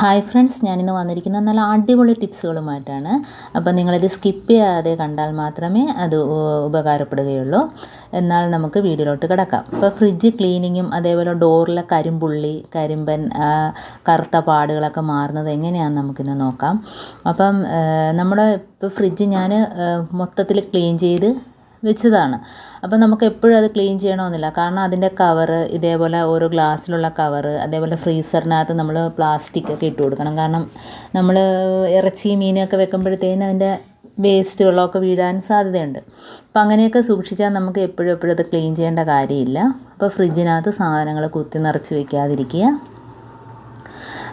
Hi friends ഞാനിന്ന് വന്നിരിക്കുന്ന നല്ല അടിപൊളി ടിപ്സുകളുമായിട്ടാണ്. അപ്പം നിങ്ങളിത് സ്കിപ്പ് ചെയ്യാതെ കണ്ടാൽ മാത്രമേ അത് ഉപകാരപ്പെടുകയുള്ളൂ. എന്നാൽ നമുക്ക് വീഡിയോയിലോട്ട് കിടക്കാം. ഇപ്പോൾ ഫ്രിഡ്ജ് ക്ലീനിങ്ങും അതേപോലെ ഡോറിലെ കരിമ്പുള്ളി കരിമ്പൻ കറുത്ത പാടുകളൊക്കെ മാറുന്നത് എങ്ങനെയാണെന്ന് നമുക്കിന്ന് നോക്കാം. അപ്പം നമ്മുടെ ഇപ്പോൾ ഫ്രിഡ്ജ് ഞാൻ മൊത്തത്തിൽ ക്ലീൻ ചെയ്ത് വെച്ചതാണ്. അപ്പം നമുക്ക് എപ്പോഴും അത് ക്ലീൻ ചെയ്യണമെന്നില്ല. കാരണം അതിന്റെ കവറ് ഇതേപോലെ ഓരോ ഗ്ലാസ്സിലുള്ള കവറ് അതേപോലെ ഫ്രീസറിനകത്ത് നമ്മൾ പ്ലാസ്റ്റിക് ഒക്കെ ഇട്ട് കൊടുക്കണം. കാരണം നമ്മൾ ഇറച്ചി മീനൊക്കെ വെക്കുമ്പോഴത്തേന് അതിന്റെ വേസ്റ്റുകളൊക്കെ വീഴാൻ സാധ്യതയുണ്ട്. അപ്പം അങ്ങനെയൊക്കെ സൂക്ഷിച്ചാൽ നമുക്ക് എപ്പോഴും എപ്പോഴും അത് ക്ലീൻ ചെയ്യേണ്ട കാര്യമില്ല. അപ്പോൾ ഫ്രിഡ്ജിനകത്ത് സാധനങ്ങൾ കുത്തി നിറച്ച് വെക്കാതിരിക്കുക.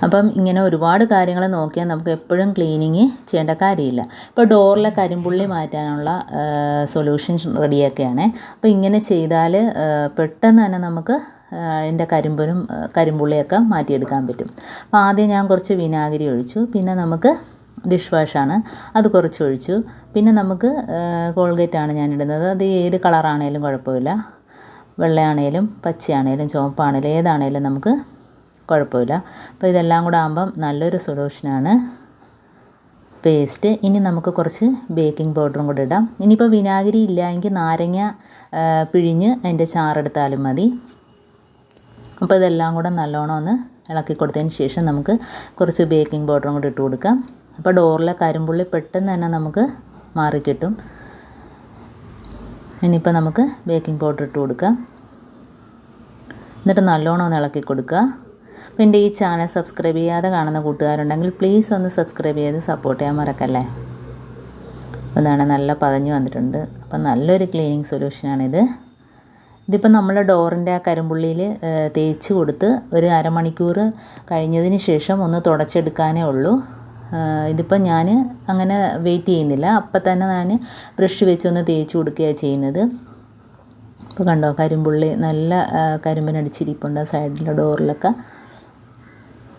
അപ്പം ഇങ്ങനെ ഒരുപാട് കാര്യങ്ങൾ നോക്കിയാൽ നമുക്ക് എപ്പോഴും ക്ലീനിങ് ചെയ്യേണ്ട കാര്യമില്ല. ഇപ്പോൾ ഡോറിലെ കരിമ്പുള്ളി മാറ്റാനുള്ള സൊല്യൂഷൻ റെഡിയൊക്കെയാണ് അപ്പോൾ ഇങ്ങനെ ചെയ്താൽ പെട്ടെന്ന് തന്നെ നമുക്ക് അതിന്റെ കരിമ്പനും കരിമ്പുള്ളിയൊക്കെ മാറ്റിയെടുക്കാൻ പറ്റും. അപ്പോൾ ആദ്യം ഞാൻ കുറച്ച് വിനാഗിരി ഒഴിച്ചു. പിന്നെ നമുക്ക് ഡിഷ് വാഷാണ് അത് കുറച്ച് ഒഴിച്ചു. പിന്നെ നമുക്ക് കോൾഗേറ്റാണ് ഞാൻ ഇടുന്നത്. അത് ഏത് കളറാണേലും കുഴപ്പമില്ല. വെള്ളയാണേലും പച്ചയാണേലും ചുവപ്പാണേലും ഏതാണേലും നമുക്ക് കുഴപ്പമില്ല. അപ്പോൾ ഇതെല്ലാം കൂടെ ആകുമ്പം നല്ലൊരു സൊല്യൂഷനാണ് പേസ്റ്റ് ഇനി നമുക്ക് കുറച്ച് ബേക്കിംഗ് പൗഡറും കൂടെ ഇടാം. ഇനിയിപ്പോൾ വിനാഗിരി ഇല്ല എങ്കിൽ നാരങ്ങ പിഴിഞ്ഞ് അതിന്റെ ചാറെടുത്താലും മതി. അപ്പോൾ ഇതെല്ലാം കൂടെ നല്ലോണം ഒന്ന് ഇളക്കി കൊടുത്തതിന് ശേഷം നമുക്ക് കുറച്ച് ബേക്കിംഗ് പൗഡറും കൂടി ഇട്ട് കൊടുക്കാം. അപ്പോൾ ഡോറിലെ കരിമ്പുള്ളി പെട്ടെന്ന് തന്നെ നമുക്ക് മാറിക്കിട്ടും ഇനിയിപ്പോൾ നമുക്ക് ബേക്കിംഗ് പൗഡർ ഇട്ട് കൊടുക്കാം. എന്നിട്ട് നല്ലോണം ഒന്ന് ഇളക്കി കൊടുക്കുക. അപ്പോൾ എന്റെ ഈ ചാനൽ സബ്സ്ക്രൈബ് ചെയ്യാതെ കാണുന്ന കൂട്ടുകാരുണ്ടെങ്കിൽ പ്ലീസ് ഒന്ന് സബ്സ്ക്രൈബ് ചെയ്ത് സപ്പോർട്ട് ചെയ്യാൻ മറക്കല്ലേ? ഒന്നാണ് നല്ല പതഞ്ഞ് വന്നിട്ടുണ്ട്. അപ്പം നല്ലൊരു ക്ലീനിങ് സൊല്യൂഷനാണിത് ഇതിപ്പോൾ നമ്മൾ ഡോറിന്റെ ആ കരിമ്പുള്ളിയിൽ തേച്ച് കൊടുത്ത് ഒരു അരമണിക്കൂർ കഴിഞ്ഞതിന് ശേഷം ഒന്ന് തുടച്ചെടുക്കാനേ ഉള്ളൂ. ഇതിപ്പോൾ ഞാൻ അങ്ങനെ വെയിറ്റ് ചെയ്യുന്നില്ല. അപ്പം തന്നെ ഞാൻ ബ്രഷ് വെച്ചൊന്ന് തേച്ച് കൊടുക്കുകയാണ് ചെയ്യുന്നത്. ഇപ്പോൾ കണ്ടോ കരിമ്പുള്ളി നല്ല കരിമ്പനടിച്ചിരിപ്പുണ്ട് സൈഡിലെ ഡോറിലൊക്കെ.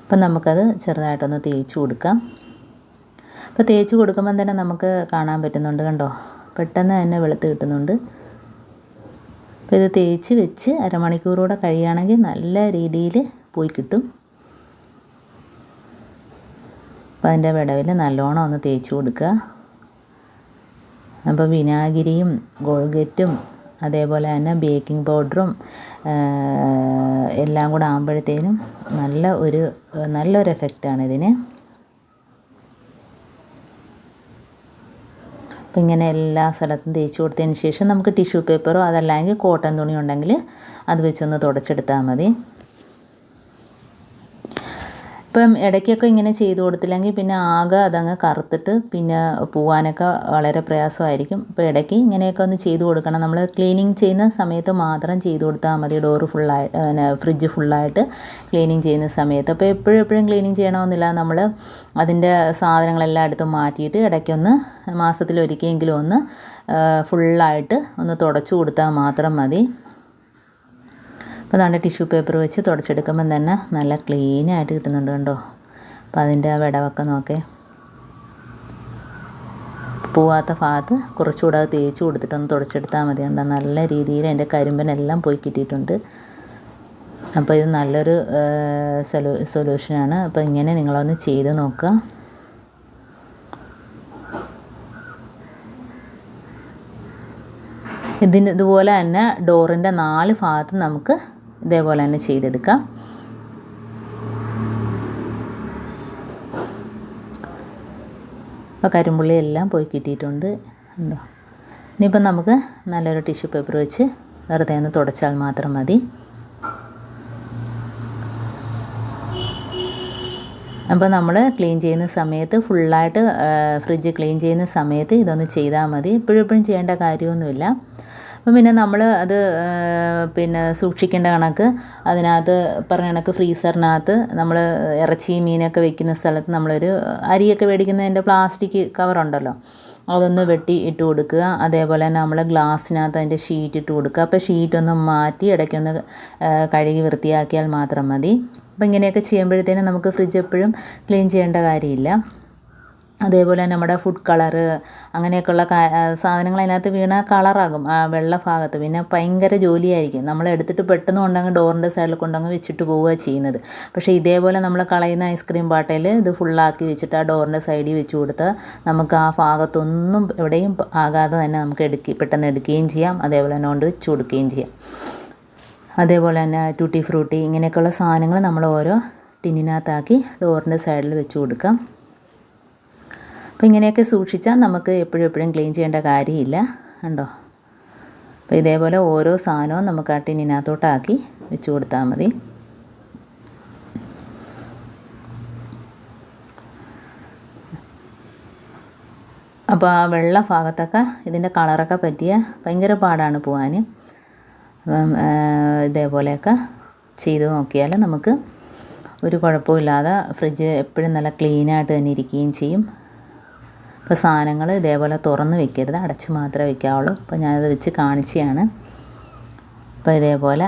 അപ്പം നമുക്കത് ചെറുതായിട്ടൊന്ന് തേച്ച് കൊടുക്കാം. അപ്പോൾ തേച്ച് കൊടുക്കുമ്പം തന്നെ നമുക്ക് കാണാൻ പറ്റുന്നുണ്ട് കണ്ടോ? പെട്ടെന്ന് തന്നെ വെളുത്ത് കിട്ടുന്നുണ്ട്. അപ്പോൾ ഇത് തേച്ച് വെച്ച് അരമണിക്കൂറൂടെ കഴിയുകയാണെങ്കിൽ നല്ല രീതിയിൽ പോയി കിട്ടും. അപ്പോൾ അതിന്റെ വിടവിൽ നല്ലോണം ഒന്ന് തേച്ച് കൊടുക്കുക. അപ്പോൾ വിനാഗിരിയും ഗോൾഗറ്റും അതേപോലെ തന്നെ ബേക്കിംഗ് പൗഡറും എല്ലാം കൂടെ ആകുമ്പോഴത്തേനും നല്ല ഒരു നല്ലൊരു എഫക്റ്റാണ് ഇതിന്. അപ്പം ഇങ്ങനെ എല്ലാ സ്ഥലത്തും തേച്ച് കൊടുത്തതിന് ശേഷം നമുക്ക് ടിഷ്യൂ പേപ്പറോ അതല്ലെങ്കിൽ കോട്ടൺ തുണി ഉണ്ടെങ്കിൽ അത് വെച്ചൊന്ന് തുടച്ചെടുത്താൽ മതി. ഇപ്പം ഇടയ്ക്കൊക്കെ ഇങ്ങനെ ചെയ്തു കൊടുത്തില്ലെങ്കിൽ പിന്നെ ആകെ അതങ്ങ് കറുത്തിട്ട് പിന്നെ പോവാനൊക്കെ വളരെ പ്രയാസമായിരിക്കും. അപ്പോൾ ഇടയ്ക്ക് ഇങ്ങനെയൊക്കെ ഒന്ന് ചെയ്തു കൊടുക്കണം. നമ്മൾ ക്ലീനിങ് ചെയ്യുന്ന സമയത്ത് മാത്രം ചെയ്തു കൊടുത്താൽ മതി. ഡോറ് ഫുള്ളായി പിന്നെ ഫ്രിഡ്ജ് ഫുള്ളായിട്ട് ക്ലീനിങ് ചെയ്യുന്ന സമയത്ത്. അപ്പോൾ എപ്പോഴും എപ്പോഴും ക്ലീനിങ് ചെയ്യണമെന്നില്ല. നമ്മൾ അതിന്റെ സാധനങ്ങളെല്ലാം എടുത്ത് മാറ്റിയിട്ട് ഇടയ്ക്കൊന്ന് മാസത്തിലൊരിക്കലെങ്കിലും ഒന്ന് ഫുള്ളായിട്ട് ഒന്ന് തുടച്ചു കൊടുത്താൽ മാത്രം മതി. അപ്പോൾ ടിഷ്യൂ പേപ്പർ വെച്ച് തുടച്ചെടുക്കുമ്പം തന്നെ നല്ല ക്ലീനായിട്ട് കിട്ടുന്നുണ്ട് കണ്ടോ? അപ്പോൾ അതിന്റെ ആ വിടവൊക്കെ നോക്കേ. പോവാത്ത ഭാഗത്ത് കുറച്ചുകൂടെ തേച്ച് കൊടുത്തിട്ടൊന്ന് തുടച്ചെടുത്താൽ മതി കണ്ടോ? നല്ല രീതിയിൽ എന്റെ കരിമ്പനെല്ലാം പോയി കിട്ടിയിട്ടുണ്ട്. അപ്പോൾ ഇത് നല്ലൊരു സൊലൂ സൊല്യൂഷനാണ് അപ്പോൾ ഇങ്ങനെ നിങ്ങളൊന്ന് ചെയ്ത് നോക്കുക. ഇതിന് ഇതുപോലെ തന്നെ ഡോറിന്റെ നാല് ഭാഗത്ത് നമുക്ക് ഇതേപോലെ തന്നെ ചെയ്തെടുക്കാം. അപ്പോൾ കരിമ്പുള്ളി എല്ലാം പോയി കിട്ടിയിട്ടുണ്ട്. ഉണ്ടോ? ഇനിയിപ്പം നമുക്ക് നല്ലൊരു ടിഷ്യൂ പേപ്പർ വെച്ച് വെറുതെ ഒന്ന് തുടച്ചാൽ മാത്രം മതി. അപ്പോൾ നമ്മൾ ക്ലീൻ ചെയ്യുന്ന സമയത്ത് ഫുള്ളായിട്ട് ഫ്രിഡ്ജ് ക്ലീൻ ചെയ്യുന്ന സമയത്ത് ഇതൊന്ന് ചെയ്താൽ മതി. എപ്പോഴും എപ്പോഴും ചെയ്യേണ്ട കാര്യമൊന്നുമില്ല. അപ്പം പിന്നെ നമ്മൾ അത് പിന്നെ സൂക്ഷിക്കേണ്ട കണക്ക്. അതിനകത്ത് പറഞ്ഞ കണക്ക് ഫ്രീസറിനകത്ത് നമ്മൾ ഇറച്ചി മീനൊക്കെ വെക്കുന്ന സ്ഥലത്ത് നമ്മളൊരു അരിയൊക്കെ മേടിക്കുന്നതിന്റെ പ്ലാസ്റ്റിക് കവറുണ്ടല്ലോ. അതൊന്ന് വെട്ടി ഇട്ട് കൊടുക്കുക. അതേപോലെ തന്നെ നമ്മൾ ഗ്ലാസ്സിനകത്ത് അതിന്റെ ഷീറ്റ് ഇട്ട് കൊടുക്കുക. അപ്പോൾ ഷീറ്റ് ഒന്ന് മാറ്റി ഇടയ്ക്കൊന്ന് കഴുകി വൃത്തിയാക്കിയാൽ മാത്രം മതി. അപ്പോൾ ഇങ്ങനെയൊക്കെ ചെയ്യുമ്പോഴത്തേനും നമുക്ക് ഫ്രിഡ്ജ് എപ്പോഴും ക്ലീൻ ചെയ്യേണ്ട കാര്യമില്ല. അതേപോലെ തന്നെ നമ്മുടെ ഫുഡ് കളറ് അങ്ങനെയൊക്കെയുള്ള സാധനങ്ങൾ അതിനകത്ത് വീണാൽ കളറാകും ആ വെള്ള ഭാഗത്ത്. പിന്നെ ഭയങ്കര ജോലിയായിരിക്കും. നമ്മൾ എടുത്തിട്ട് പെട്ടെന്ന് കൊണ്ടങ്ങ് ഡോറിന്റെ സൈഡിൽ കൊണ്ടങ്ങ് വെച്ചിട്ട് പോവുക ചെയ്യുന്നത്. പക്ഷേ ഇതേപോലെ നമ്മൾ കളയുന്ന ഐസ്ക്രീം പാട്ടയിൽ ഇത് ഫുള്ളാക്കി വെച്ചിട്ട് ആ ഡോറിന്റെ സൈഡിൽ വെച്ച് കൊടുത്താൽ നമുക്ക് ആ ഭാഗത്തൊന്നും എവിടെയും ആകാതെ തന്നെ നമുക്ക് എടുക്കി പെട്ടെന്ന് എടുക്കുകയും ചെയ്യാം. അതേപോലെ തന്നെ കൊണ്ട് വെച്ച് കൊടുക്കുകയും ചെയ്യാം. അതേപോലെ തന്നെ ടൂട്ടി ഫ്രൂട്ടി ഇങ്ങനെയൊക്കെയുള്ള സാധനങ്ങൾ നമ്മൾ ഓരോ ടിന്നിനകത്താക്കി ഡോറിന്റെ സൈഡിൽ വെച്ച് കൊടുക്കാം. അപ്പോൾ ഇങ്ങനെയൊക്കെ സൂക്ഷിച്ചാൽ നമുക്ക് എപ്പോഴും എപ്പോഴും ക്ലീൻ ചെയ്യേണ്ട കാര്യമില്ല. കണ്ടോ? അപ്പോൾ ഇതേപോലെ ഓരോ സാധനവും നമുക്ക് ആ ടിന്നിനകത്തോട്ടാക്കി വെച്ച് കൊടുത്താൽ മതി. അപ്പോൾ ആ വെള്ള ഭാഗത്തൊക്കെ ഇതിന്റെ കളറൊക്കെ പറ്റിയ ഭയങ്കര പാടാണ് പോകാൻ അപ്പം ഇതേപോലെയൊക്കെ ചെയ്ത് നോക്കിയാൽ നമുക്ക് ഒരു കുഴപ്പമില്ലാതെ ഫ്രിഡ്ജ് എപ്പോഴും നല്ല ക്ലീനായിട്ട് തന്നെ ഇരിക്കുകയും ചെയ്യും. അപ്പോൾ സാധനങ്ങൾ ഇതേപോലെ തുറന്ന് വെക്കരുത് അടച്ച് മാത്രമേ വെക്കാവുള്ളൂ. അപ്പോൾ ഞാനത് വെച്ച് കാണിച്ചതാണ്. അപ്പോൾ ഇതേപോലെ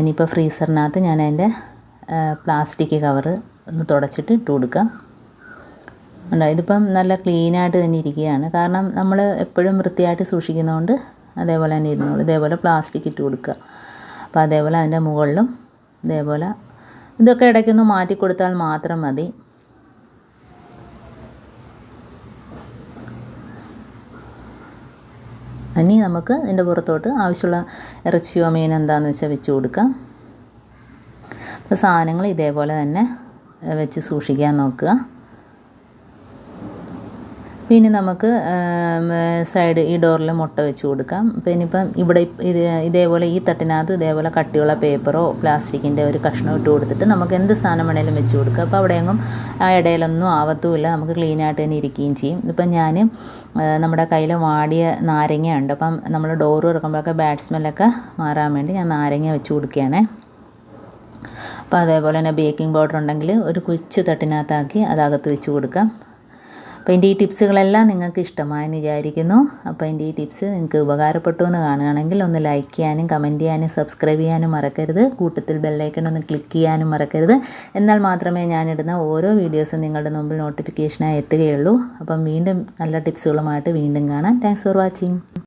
ഇനിയിപ്പോൾ ഫ്രീസറിനകത്ത് ഞാൻ അതിന്റെ പ്ലാസ്റ്റിക് കവറ് ഒന്ന് തുടച്ചിട്ട് ഇട്ട് കൊടുക്കാം. ഉണ്ടോ ഇതിപ്പം നല്ല ക്ലീനായിട്ട് തന്നെ ഇരിക്കുകയാണ്. കാരണം നമ്മൾ എപ്പോഴും വൃത്തിയായിട്ട് സൂക്ഷിക്കുന്നതുകൊണ്ട് അതേപോലെ തന്നെ ഇരുന്നോളൂ. ഇതേപോലെ പ്ലാസ്റ്റിക് ഇട്ട് കൊടുക്കുക. അപ്പോൾ അതേപോലെ അതിന്റെ മുകളിലും ഇതേപോലെ ഇതൊക്കെ ഇടയ്ക്കൊന്ന് മാറ്റി കൊടുത്താൽ മാത്രം മതി. ഇനി നമുക്ക് ഇതിന്റെ പുറത്തോട്ട് ആവശ്യമുള്ള ഇറച്ചിയോ മീനോ എന്താണെന്ന് വെച്ചാൽ വെച്ച് കൊടുക്കാം അപ്പോൾ സാധനങ്ങൾ ഇതേപോലെ തന്നെ വെച്ച് സൂക്ഷിക്കാൻ നോക്കുക. പിന്നെ നമുക്ക് സൈഡ് ഈ ഡോറിൽ മുട്ട വെച്ച് കൊടുക്കാം. പിന്നെ ഇപ്പം ഇവിടെ ഇത് ഇതേപോലെ ഈ തട്ടിനകത്ത് ഇതേപോലെ കട്ടിയുള്ള പേപ്പറോ പ്ലാസ്റ്റിക്കിന്റെ ഒരു കഷ്ണം ഇട്ട് കൊടുത്തിട്ട് നമുക്ക് എന്ത് സാധനം വേണേലും വെച്ച് കൊടുക്കാം. അപ്പോൾ അവിടെയെങ്ങും ആ ഇടയിലൊന്നും ആവത്തുമില്ല നമുക്ക് ക്ലീനായിട്ട് തന്നെ ഇരിക്കുകയും ചെയ്യും. ഇപ്പം ഞാൻ നമ്മുടെ കയ്യിൽ വാടിയ നാരങ്ങ ഉണ്ട് അപ്പം നമ്മൾ ഡോർ തുറക്കുമ്പോഴൊക്കെ ബാഡ് സ്മെല്ലൊക്കെ മാറാൻ വേണ്ടി ഞാൻ നാരങ്ങ വെച്ച് കൊടുക്കുകയാണ്. അപ്പോൾ അതേപോലെ തന്നെ ബേക്കിംഗ് പൗഡർ ഉണ്ടെങ്കിൽ ഒരു കുച്ച് തട്ടിനകത്താക്കി അതകത്ത് വെച്ച് കൊടുക്കാം. അപ്പോൾ എന്റെ ഈ ടിപ്സുകളെല്ലാം നിങ്ങൾക്ക് ഇഷ്ടമായെന്ന് വിചാരിക്കുന്നു. അപ്പോൾ എന്റെ ഈ ടിപ്സ് നിങ്ങൾക്ക് ഉപകാരപ്പെട്ടു എന്ന് കാണുകയാണെങ്കിൽ ഒന്ന് ലൈക്ക് ചെയ്യാനും കമന്റ് ചെയ്യാനും സബ്സ്ക്രൈബ് ചെയ്യാനും മറക്കരുത്. കൂട്ടത്തിൽ ബെല്ലൈക്കൺ ഒന്ന് ക്ലിക്ക് ചെയ്യാനും മറക്കരുത്. എന്നാൽ മാത്രമേ ഞാനിടുന്ന ഓരോ വീഡിയോസും നിങ്ങളുടെ മുമ്പിൽ നോട്ടിഫിക്കേഷനായി എത്തുകയുള്ളൂ. അപ്പം വീണ്ടും നല്ല ടിപ്സുകളുമായിട്ട് വീണ്ടും കാണാം. Thanks for watching